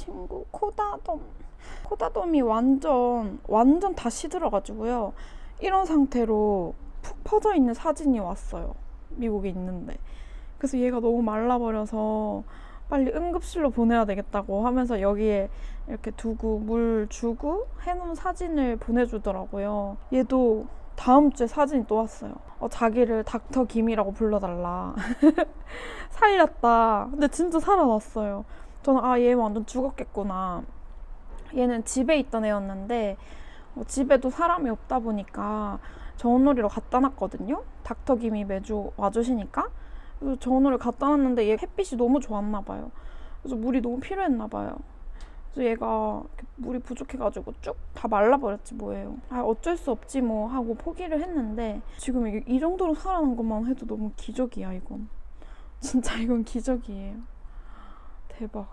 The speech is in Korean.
친구 코다돔. 코다돔이 완전 완전 다 시들어가지고요. 이런 상태로 푹 퍼져 있는 사진이 왔어요. 미국에 있는데. 그래서 얘가 너무 말라버려서 빨리 응급실로 보내야 되겠다고 하면서 여기에 이렇게 두고 물 주고 해놓은 사진을 보내주더라고요. 얘도 다음 주에 사진이 또 왔어요. 어, 자기를 닥터 김이라고 불러달라. 살렸다. 근데 진짜 살아났어요. 저는 아, 얘 완전 죽었겠구나. 얘는 집에 있던 애였는데 어, 집에도 사람이 없다 보니까 저온놀이로 갖다 놨거든요. 닥터 김이 매주 와주시니까. 그래서 저온놀이 갖다 놨는데 얘 햇빛이 너무 좋았나 봐요. 그래서 물이 너무 필요했나 봐요. 그래서 얘가 물이 부족해가지고 쭉 다 말라버렸지 뭐예요. 아 어쩔 수 없지 뭐 하고 포기를 했는데 지금 이게 이 정도로 살아난 것만 해도 너무 기적이야 이건. 진짜 이건 기적이에요. 确保